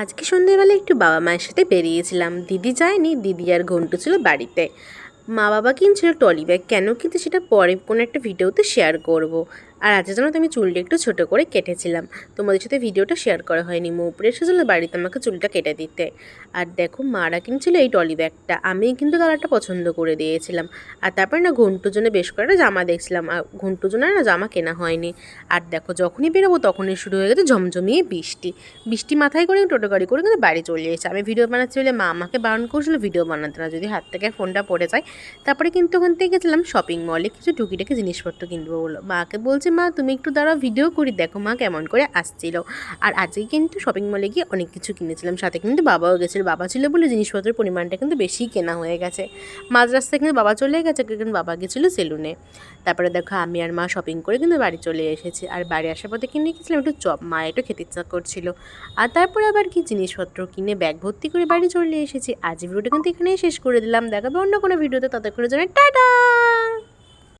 আজকে সন্ধ্যেবেলা একটু বাবা মায়ের সাথে বেরিয়েছিলাম। দিদি যায়নি, দিদি আর ঘন্টু ছিল বাড়িতে। মা বাবা কিনছিল টলি ব্যাগ কেন কিন্তু সেটা পরে কোনো একটা ভিডিওতে শেয়ার করব। আর আজকে যেন তো আমি চুলটা একটু ছোটো করে কেটেছিলাম। তোমাদের সাথে ভিডিওটা শেয়ার করা হয়নি। মৌপুরে এসেছিল বাড়িতে আমাকে চুলটা কেটে দিতে। আর দেখো, মারা কিনছিল এই টলি ব্যাগটা আমি কিন্তু কালারটা পছন্দ করে দিয়েছিলাম। আর তারপরে না ঘন্টুর জন্য বেশ কয়েকটা জামা দেখছিলাম। আর ঘন্টুর জন্য না জামা কেনা হয়নি। আর দেখো, যখনই বেরোবো তখনই শুরু হয়ে গেছে ঝমঝমিয়ে বৃষ্টি। বৃষ্টি মাথায় করে টোটো গাড়ি করে কিন্তু বাড়ি চলে এসেছে। আমি ভিডিও বানাচ্ছি বলে মা আমাকে বারণ করছিল ভিডিও বানাতে না। যদি হাত থেকে ফোনটা পড়ে যায়। তারপরে কিন্তু ওখান থেকে গেছিলাম শপিং মলে কিছু টুকিটাকি জিনিসপত্র কিনবো বলো মাকে বলছে মা, তুমি একটু দাঁড়াও ভিডিও করি, দেখো মা কেমন করে আসছিল। আর আজকে কিন্তু শপিং মলে গিয়ে অনেক কিছু কিনেছিলাম। সাথে কিন্তু বাবাও গেছিল। বাবা ছিল বলে জিনিসপত্রের পরিমাণটা কিন্তু বেশিই কেনা হয়ে গেছে। মাঝ রাস্তায় কিন্তু বাবা চলে গেছে, কিন্তু বাবা গেছিল সেলুনে তারপরে দেখো, আমি আর মা শপিং করে কিন্তু বাড়ি চলে এসেছি। আর বাড়ি আসার পথে কিনে গেছিলাম একটু চপ। মা একটু খেতে ইচ্ছা করছিল। আর তারপরে আবার কি জিনিসপত্র কিনে ব্যাগ ভর্তি করে বাড়ি চলে এসেছি। আজ ভিডিওটা কিন্তু এখানেই শেষ করে দিলাম। দেখাবে অন্য কোনো ভিডিওতে ততক্ষণের জন্য টাটা!